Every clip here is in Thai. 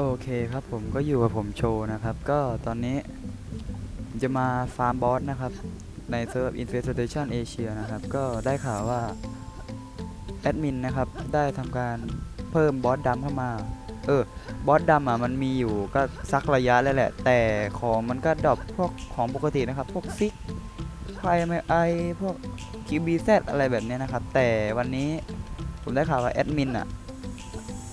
โอเคครับผมก็อยู่กับผมโชว์นะครับ ก็ตอนนี้จะมาฟาร์มบอสนะครับ ในเซิร์ฟ Infestation Asia นะครับ ก็ได้ข่าวว่า แอดมินนะครับ ได้ทำการเพิ่มบอสดำเข้ามา เออบอสดำอะมันมีอยู่ก็สักระยะแล้วแหละ แต่ของมันก็ดรอปพวกของปกตินะครับ พวกซิกไฟไมไอพวก QBZ อะไรแบบนี้นะครับ แต่วันนี้ผมได้ข่าวว่าแอดมินอะ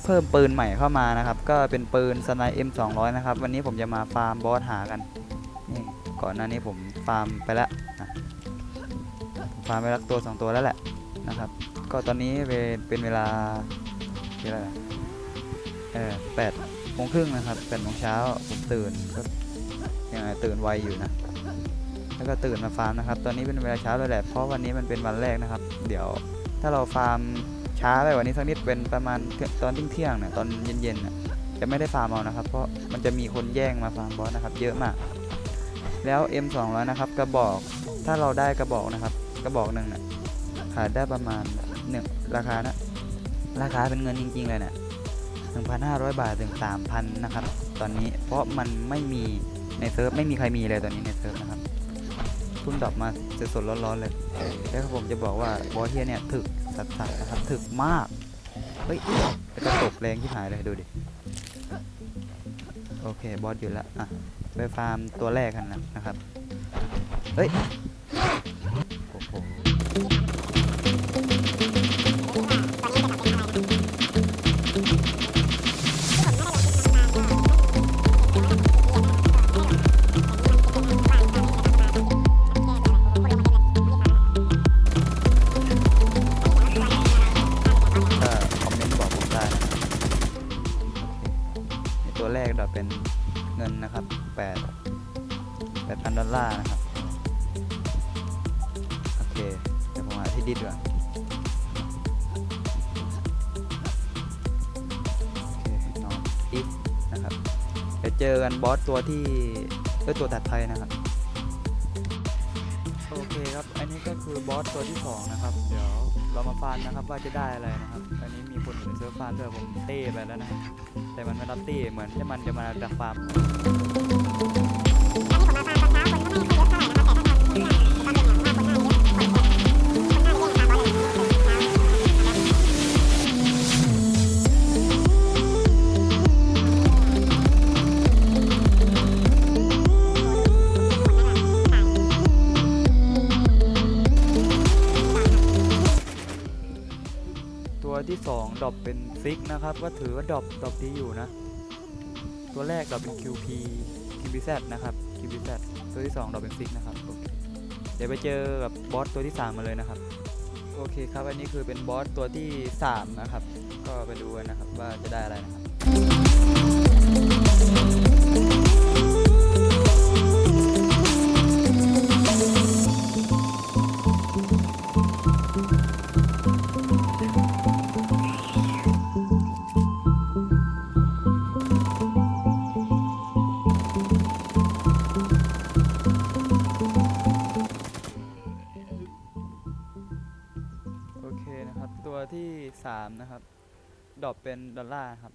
เพิ่มปืนใหม่เข้ามานะครับ ก็เป็นปืนสไน M200 นะครับ วันนี้ผมจะมาฟาร์มบอสหากันนี่ก่อนหน้านี้ผมฟาร์มไปแล้วฟาร์มไปแล้วตัวสองตัวแล้วแหละนะครับ ก็ตอนนี้เป็นเป็นเวลาเวลาอะไรเออแปดโมงครึ่งนะครับแปดโมงเช้าผมตื่นก็ยังไงตื่นไวอยู่นะแล้วก็ตื่นมาฟาร์มนะครับ ตอนนี้เป็นเวลาเช้าแล้วแหละเพราะวันนี้มันเป็นวันแรกนะครับ เดี๋ยวถ้าเราฟาร์ม ช้าไปกว่านี้สักนิดเป็นประมาณตอนเที่ยงเนี่ยตอนเย็นๆน่ะจะไม่ได้ฟาร์มเอานะครับ เพราะมันจะมีคนแย่งมาฟาร์มบอสนะครับ เยอะมาก แล้ว M200 นะครับ กระบอกถ้าเราได้กระบอกนะครับ กระบอกหนึ่งน่ะขายได้ประมาณหนึ่งราคานะราคาเป็นเงินจริงๆเลยเนี่ย1,500 บาทถึง 3,000 นะครับ ตอนนี้เพราะมันไม่มีในเซิร์ฟไม่มีใครมีเลยตอนนี้ในเซิร์ฟนะครับเพิ่งดรอปมาสดๆร้อนๆเลย แล้วผมจะบอกว่าบอสเทียเนี่ยถึก สัสๆนะครับถึกมาก เฮ้ยจะตกแรงที่หายเลยดูดิ โอเค บอสอยู่แล้วอะ ไปฟาร์มตัวแรกกันนะนะครับ เฮ้ย โอ้โห เจอกันบอสตัวที่เอ้ยตัวตัดไทยนะครับ โอเคครับ อันนี้ก็คือบอสตัวที่สองนะครับ เดี๋ยวเรามาฟานนะครับว่าจะได้อะไรนะครับ อันนี้มีคนอยู่ในเซิร์ฟฟานด้วยผมเต้ไปแล้วนะ แต่มันไม่รับเต้เหมือนที่มันจะมาดักฟาร์ม ตัวที่สองดรอปเป็นซิกนะครับ ก็ถือว่าดรอปดรอปดีอยู่นะ ตัวแรกดรอปเป็น QP QBZ นะครับ QBZ ตัวที่สองดรอปเป็นซิกนะครับเดี๋ยวไปเจอกับบอสตัวที่สามมาเลยนะครับ โอเคครับ อันนี้คือเป็นบอสตัวที่สามนะครับ ก็ไปดูกันนะครับว่าจะได้อะไรนะครับ ตัวที่สามนะครับ ดอปเป็นดอลลาร์ครับ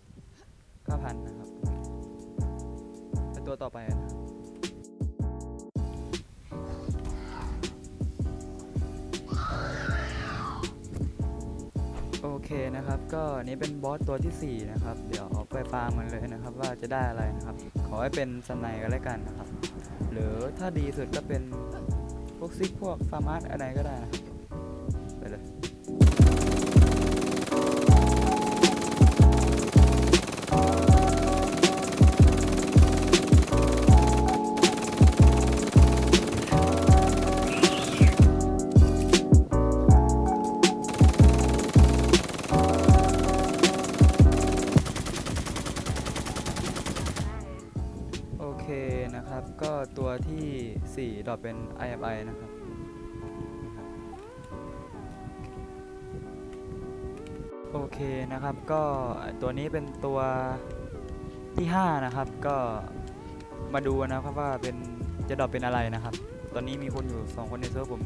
ค่าพันนะครับเป็นตัวต่อไปนะครับโอเคนะครับ ก็นี้เป็นบอสตัวที่สี่นะครับ เดี๋ยวเอาไปฟาร์มมันเลยนะครับ ว่าจะได้อะไรนะครับ ขอให้เป็นสไนก็แล้วกันนะครับ หรือถ้าดีสุดก็เป็นพวกซิกพวกฟาร์มาร์อะไรก็ได้นะครับไปเลย 4ดอปเป็น IFI นะครับนะครับโอเคนะครับก็ตัวนี้เป็นตัวที่ 5 นะครับ ก็มาดูนะครับว่าเป็นจะดรอปเป็นอะไรนะครับ ตอนนี้มีคนอยู่ 2 คนในเซิร์ฟผม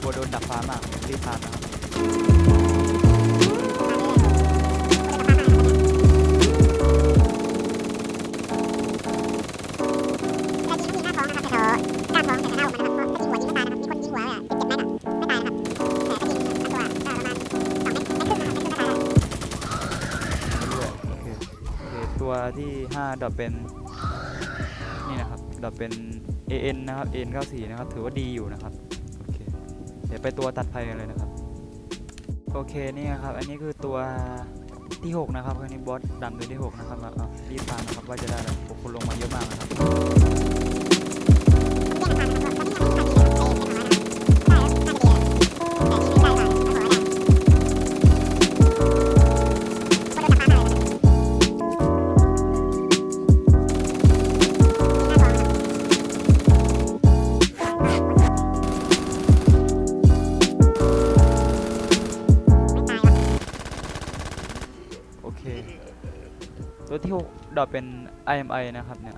กลัวโดนดักฟาร์มากรีบฟาร์มนะครับ ที่ 5 ดรอปเป็น นี่นะครับ ดรอปเป็น AN นะครับ AN 94 นะครับ ถือว่าดีอยู่นะครับ โอเค เดี๋ยวไปตัวตัดภัยกันเลยนะครับ โอเค นี่นะครับ อันนี้คือตัวที่ 6 นะครับ ครั้งนี้บอสดำตัวที่ 6 นะครับแล้วอะรีบฟังนะครับ ว่าจะได้อะไรผมลงมาเยอะมากนะครับ ดรอปเป็น IMI นะครับเนี่ย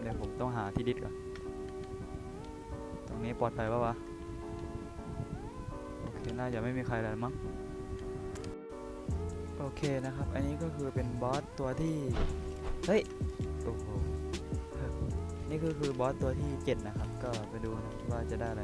เดี๋ยวผมต้องหาที่ดิสก่อน ตรงนี้ปลอดภัยปะวะ โอเค น่าจะไม่มีใครแล้วมั้ง โอเคนะครับ อันนี้ก็คือเป็นบอสตัวที่ เฮ้ย โอ้โห นี่ก็คือบอสตัวที่ 7 นะครับ ก็ไปดูนะว่าจะได้อะไร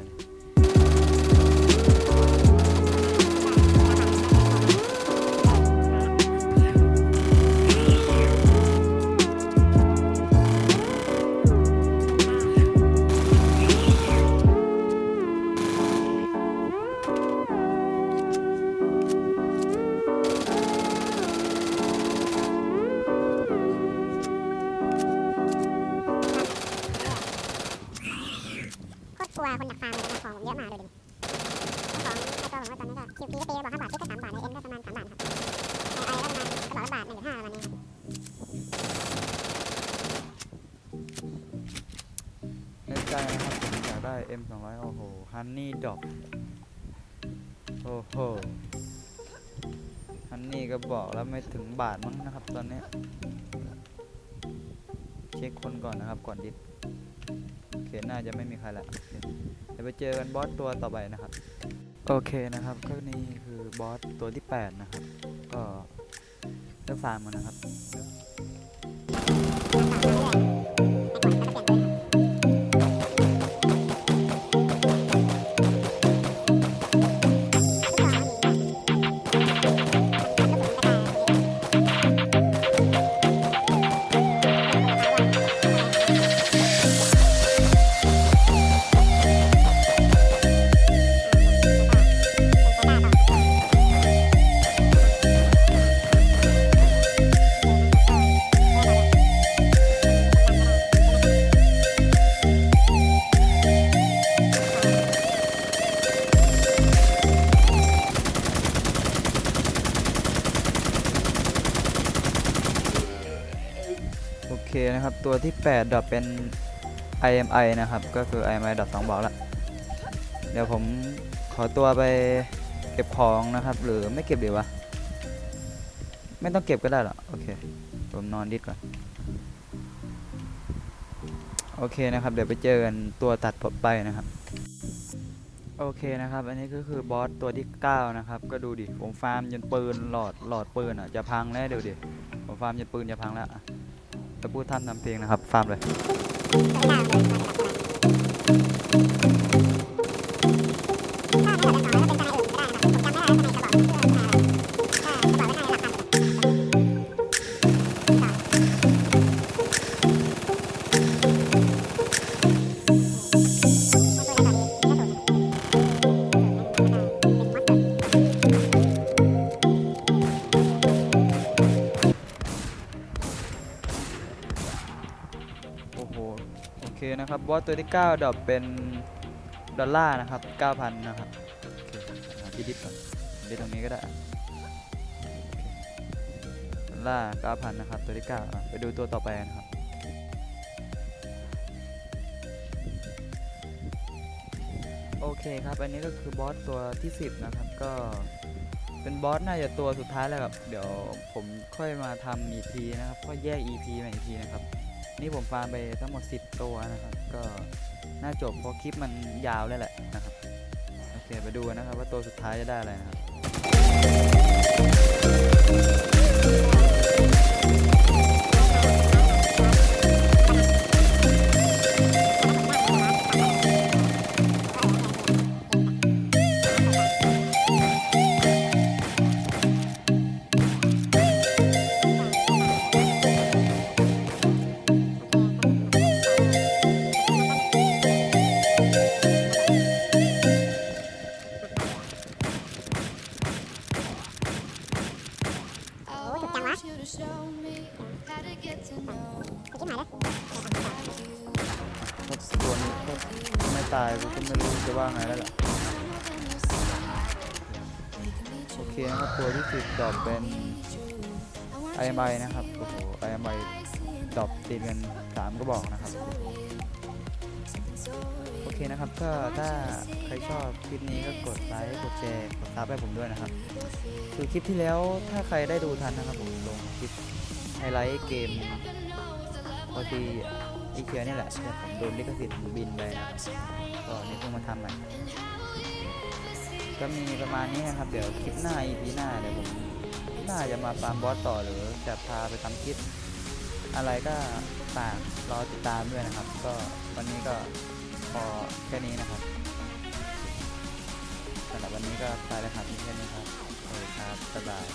ของผมเยอะมากเลยดิของในตัวผมว่าตอนนี้ก็คิวพีก็ตีบอกห้าบาทก็สามบาทในเอ็นก็ประมาณสามบาทครับในไอก็ประมาณกระบอกละบาทหนึ่งถึงห้าประมาณนี้ในใจนะครับผมอยากได้ M 2 0 0โอ้โหฮันนี่ดอกโอ้โหฮันนี่ก็บอกแล้วไม่ถึงบาทมั้งนะครับ ตอนนี้ เช็คคนก่อนนะครับก่อนดิสโอเคน่าจะไม่มีใครละ ยวไปเจอกันบอสตัวต่อไปนะครับ โอเคนะครับก็นี่คือบอสตัวที่ 8 นะครับ ก็เริ่มฟาร์มกันนะครับ ตัวที่ 8 ดรอปเป็น IMI นะครับ ก็คือ IMI ดรอป2บอกล้วเดี๋ยวผมขอตัวไปเก็บของนะครับ หรือไม่เก็บดีวะ ไม่ต้องเก็บก็ได้หรอ โอเค ผมนอนดิดก่อน โอเคนะครับ เดี๋ยวไปเจอกันตัวตัดผมไปนะครับ โอเคนะครับ อันนี้ก็คือบอสตัวที่ 9 นะครับ ก็ดูดิ ผมฟาร์มจนปืนหลอดหลอดปืนอะจะพังแล้วเดี๋ยวดิ ผมฟาร์มจนปืนจะพังแล้วะจะพูดท่านทำเพลงนะครับฟาร์มเลย นะครับบอสตัวที่ 9 ดอปเป็นดอลลาร์นะครับ 9,000 นะครับหาที่ดิสก่อนดิสตรงนี้ก็ได้ดอลลาร์ 9,000 นะครับ ตัวที่ 9 ไปดูตัวต่อไปกันครับโอเคครับ อันนี้ก็คือบอสตัวที่ 10 นะครับ ก็เป็นบอสน่าจะตัวสุดท้ายแล้วครับ เดี๋ยวผมค่อยมาทำ EP นะครับ ค่อยแยก EP มาอีกทีนะครับ นี่ผมฟาร์มไปทั้งหมด 10 ตัวนะครับ ก็น่าจบเพราะคลิปมันยาวเลยแหละนะครับ โอเค ไปดูนนะครับว่าตัวสุดท้ายจะได้อะไรนะครับ นะขอจิ้มหนด้อตัวนี้ก็ไม่ตายกูก็ไม่รู้จะว่าไงแล้วล่ะ โอเคนะครับตัวที่สิบดอบเป็นไอไมนะครับ โอ้โหไอไมดอบตีกันสามก็บอกนะครับ โอเคนะครับ ก็ถ้าใครชอบคลิปนี้ก็กดไลค์กดแชร์กดซับให้ผมด้วยนะครับคือคลิปที่แล้วถ้าใครได้ดูทันนะครับผมลงคลิปไฮไลท์เกมพอทีอีเคียนี่แหละผมโดนลิขสิทธิ์บินไปนะครับก็นี่เพิ่งมาทำใหม่ก็มีประมาณนี้นะครับ เดี๋ยวคลิปหน้า EP หน้าเดี๋ยวผมน่าจะมาฟาร์มบอสต่อหรือจะพาไปทำคลิป อะไรก็ฝากรอติดตามด้วยนะครับ ก็วันนี้ก็ พอแค่นี้นะครับสำหรับวันนี้ก็ไปแล้วครับที่แค่นี้ครับสวัสดีครับบ๊ายบาย